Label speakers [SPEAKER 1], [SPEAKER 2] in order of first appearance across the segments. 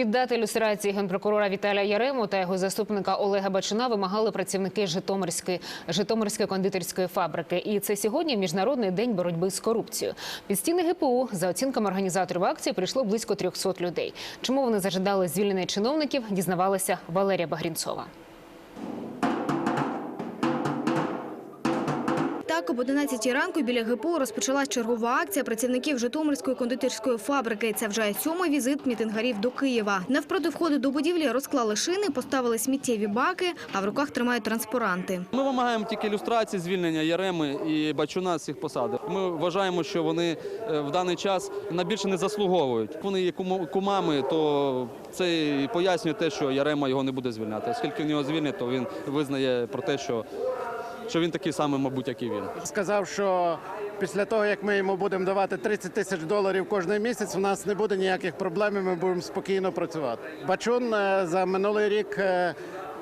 [SPEAKER 1] Піддати люстрації генпрокурора Віталія Ярему та його заступника Олега Бачина вимагали працівники Житомирської Житомирської кондитерської фабрики. І це сьогодні міжнародний день боротьби з корупцією. Під стіни ГПУ за оцінками організаторів акції прийшло близько 300 людей. Чому вони зажидали звільнення чиновників? Дізнавалася Валерія Багрінцова.
[SPEAKER 2] Так, об 11 ранку біля ГПУ розпочалась чергова акція працівників Житомирської кондитерської фабрики. Це вже сьомий візит мітингарів до Києва. Навпроти входу до будівлі розклали шини, поставили сміттєві баки, а в руках тримають транспаранти.
[SPEAKER 3] Ми вимагаємо тільки ілюстрації звільнення Яреми і Бачуна з цих посад. Ми вважаємо, що вони е, в даний час на більше не заслуговують. Вони є кумами, то це пояснює те, що Ярема його не буде звільняти. Оскільки він його звільнять, то він визнає про те, що, що він такий самий, мабуть, як і він.
[SPEAKER 4] сказав, що після того, як ми йому будемо давати 30 тисяч доларів кожен місяць, у нас не буде ніяких проблем, і ми будемо спокійно працювати. Бачун е, за минулий рік е,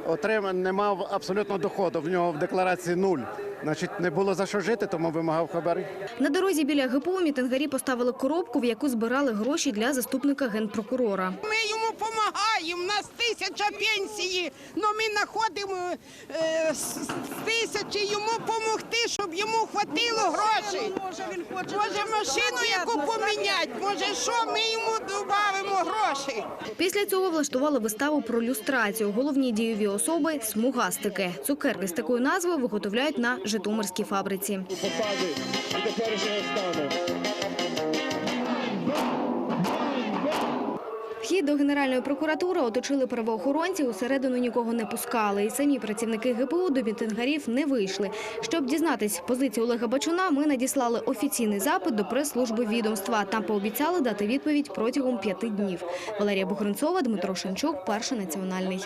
[SPEAKER 4] отримав, не мав абсолютно доходу. В нього в декларації нуль. Значить, не було за що жити, тому вимагав хабарі.
[SPEAKER 2] На дорозі біля ГПУ мітингарі поставили коробку, в яку збирали гроші для заступника генпрокурора.
[SPEAKER 5] Ми йому допомагаємо, у нас тисяча пенсії, але ми знаходимо е, з тисячі йому допомогти, щоб йому хватило грошей. Може, він хоче може машину яку поміняти, може що, ми йому додамо грошей.
[SPEAKER 2] Після цього влаштували виставу про люстрацію. Головні дієві особи – смугастики. Цукерки з такою назвою виготовляють на Житомирській фабриці.
[SPEAKER 6] посади і теперішнього стану.
[SPEAKER 2] Вхід до Генеральної прокуратури оточили правоохоронці, усередину нікого не пускали. І самі працівники ГПУ до мітингарів не вийшли. Щоб дізнатись позицію Олега Бачуна, ми надіслали офіційний запит до прес-служби відомства. Там пообіцяли дати відповідь протягом п'яти днів. Валерія Бухринцова, Дмитро Шанчук, Перший національний.